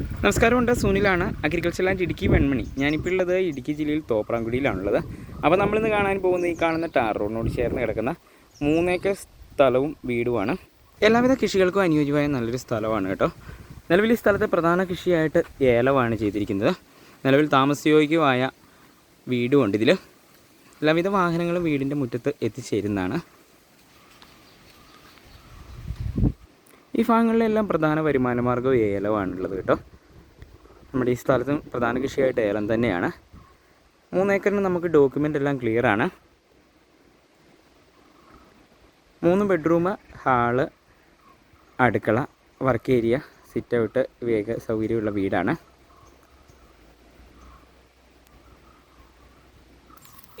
നമസ്കാരമുണ്ട്. സുനിലാണ്. Agriculture land Idukki Venmani. ഞാനിപ്പോൾ ഉള്ളത് ഇടുക്കി ജില്ലയിൽ തോപ്രാംകുടിയിലാണുള്ളത്. അപ്പോൾ നമ്മളിന്ന് കാണാൻ പോകുന്ന ഈ കാണുന്ന ടാർ റോഡിനോട് ചേർന്ന് കിടക്കുന്ന മൂന്നേക്കർ സ്ഥലവും വീടുമാണ്. എല്ലാവിധ കൃഷികൾക്കും അനുയോജ്യമായ നല്ലൊരു സ്ഥലമാണ് കേട്ടോ. നിലവിൽ ഈ സ്ഥലത്തെ പ്രധാന കൃഷിയായിട്ട് ഏലമാണ് ചെയ്തിരിക്കുന്നത്. നിലവിൽ താമസയോഗ്യമായ വീടുമുണ്ട് ഇതിൽ എല്ലാവിധ വാഹനങ്ങളും വീടിന്റെ മുറ്റത്ത് എത്തിച്ചേരുന്നതാണ്. ഈ ഭാഗങ്ങളിലെല്ലാം പ്രധാന വരുമാന മാർഗം ഏലമാണുള്ളത് കേട്ടോ. നമ്മുടെ ഈ സ്ഥലത്തും പ്രധാന കൃഷിയായിട്ട് ഏലം തന്നെയാണ്. മൂന്നേക്കറിന് നമുക്ക് ഡോക്യുമെന്റ് എല്ലാം ക്ലിയറാണ് മൂന്ന് ബെഡ്റൂം ഹാൾ അടുക്കള വർക്ക് ഏരിയ സിറ്റ് ഔട്ട് വേഗ സൗകര്യമുള്ള വീടാണ്.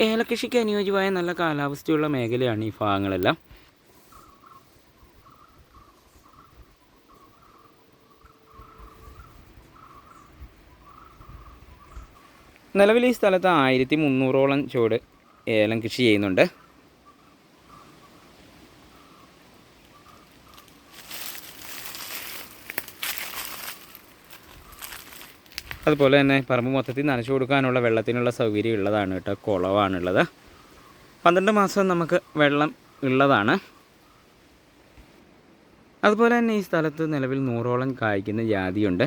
ഏലകൃഷിക്ക് അനുയോജ്യമായ നല്ല കാലാവസ്ഥയുള്ള മേഖലയാണ് ഈ ഭാഗങ്ങളെല്ലാം. നിലവിൽ ഈ സ്ഥലത്ത് ആയിരത്തി മുന്നൂറോളം ചുവട് ഏലം കൃഷി ചെയ്യുന്നുണ്ട്. അതുപോലെ തന്നെ പറമ്പ് മൊത്തത്തിൽ നനച്ചു കൊടുക്കാനുള്ള വെള്ളത്തിനുള്ള സൗകര്യം ഉള്ളതാണ് കേട്ടോ കുളവാണുള്ളത്. പന്ത്രണ്ട് മാസം നമുക്ക് വെള്ളം ഉള്ളതാണ്. അതുപോലെ തന്നെ ഈ സ്ഥലത്ത് നിലവിൽ നൂറോളം കായ്ക്കുന്ന ജാതിയുണ്ട്.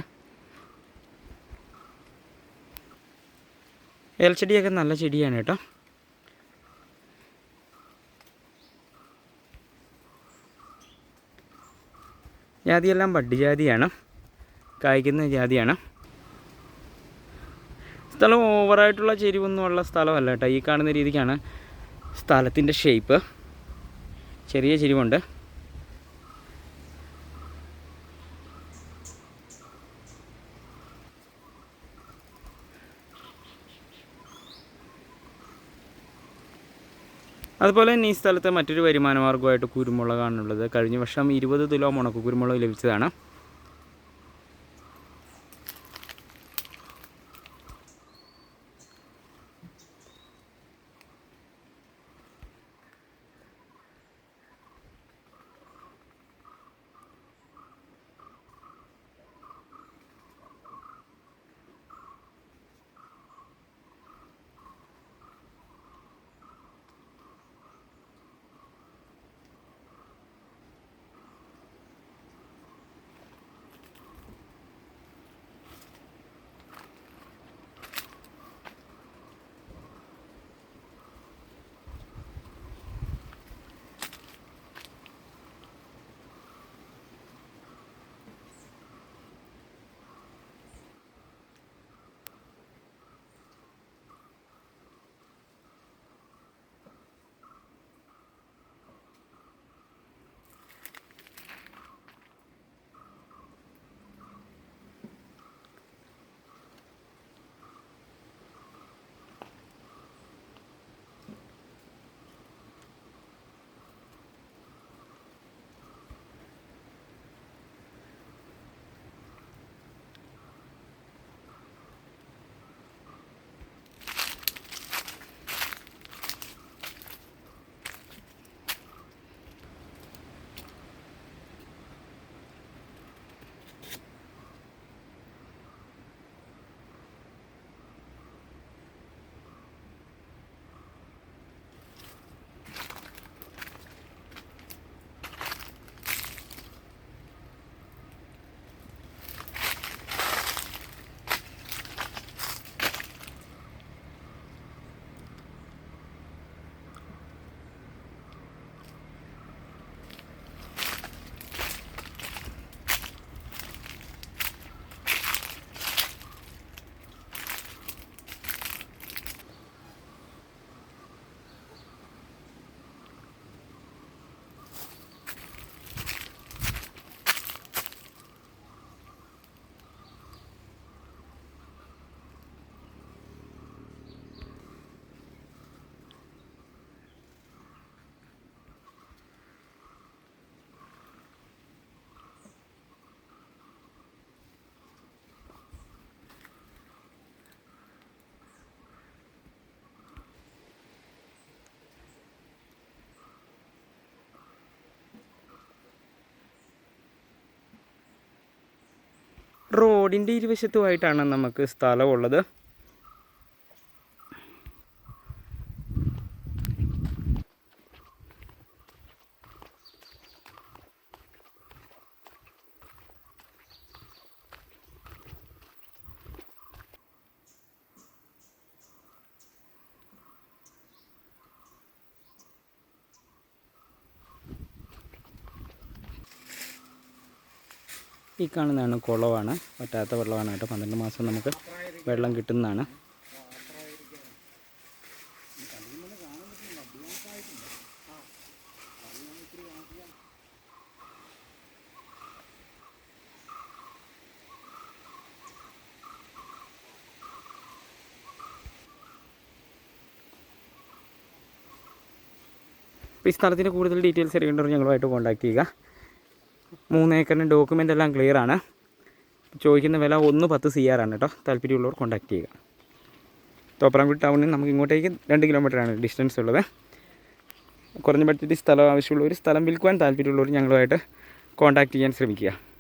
ഏലച്ചെടിയൊക്കെ നല്ല ചെടിയാണ് കേട്ടോ. ജാതിയെല്ലാം ബഡ് ജാതിയാണ് കായ്ക്കുന്ന ജാതിയാണ്. സ്ഥലം ഓവറായിട്ടുള്ള ചെരിവൊന്നുമുള്ള സ്ഥലമല്ല കേട്ടോ. ഈ കാണുന്ന രീതിക്കാണ് സ്ഥലത്തിന്റെ ഷേപ്പ്. ചെറിയ ചെരിവുണ്ട്. അതുപോലെ തന്നെ ഈ സ്ഥലത്ത് മറ്റൊരു വരുമാന മാർഗമായിട്ട് കുരുമുളകാണുള്ളത്. കഴിഞ്ഞ വർഷം ഇരുപത് കിലോ മുണക്ക് കുരുമുളക് ലഭിച്ചതാണ്. റോഡിന്റെ ഇരുവശത്തുമായിട്ടാണ് നമുക്ക് സ്ഥലമുള്ളത്. ഈ കാണുന്നതാണ് കുളമാണ് പറ്റാത്ത വെള്ളമാണ് കേട്ടോ. പന്ത്രണ്ട് മാസം നമുക്ക് വെള്ളം കിട്ടുന്നതാണ്. ഈ സ്ഥലത്തിന്റെ കൂടുതൽ ഡീറ്റെയിൽസ് അറിയേണ്ടവർ ഞങ്ങളുമായിട്ട് കോൺടാക്ട് ചെയ്യുക. മൂന്ന് ഏക്കറിന്റെ ഡോക്യുമെന്റ് എല്ലാം ക്ലിയർ ആണ്. ചോദിക്കുന്ന വില ഒന്ന് പത്ത് സി ആർ ആണ് കേട്ടോ താല്പര്യമുള്ളവർ കോൺടാക്ട് ചെയ്യുക. തോപ്രാംകുടി ടൗണിൽ നമുക്ക് ഇങ്ങോട്ടേക്ക് രണ്ട് കിലോമീറ്ററാണ് ഡിസ്റ്റൻസ് ഉള്ളത്. കുറഞ്ഞ ബഡ്ജറ്റ് സ്ഥലം ആവശ്യമുള്ളവർ സ്ഥലം വിൽക്കുവാൻ താല്പര്യമുള്ളവർ ഞങ്ങളുമായിട്ട് കോൺടാക്ട് ചെയ്യാൻ ശ്രമിക്കുക.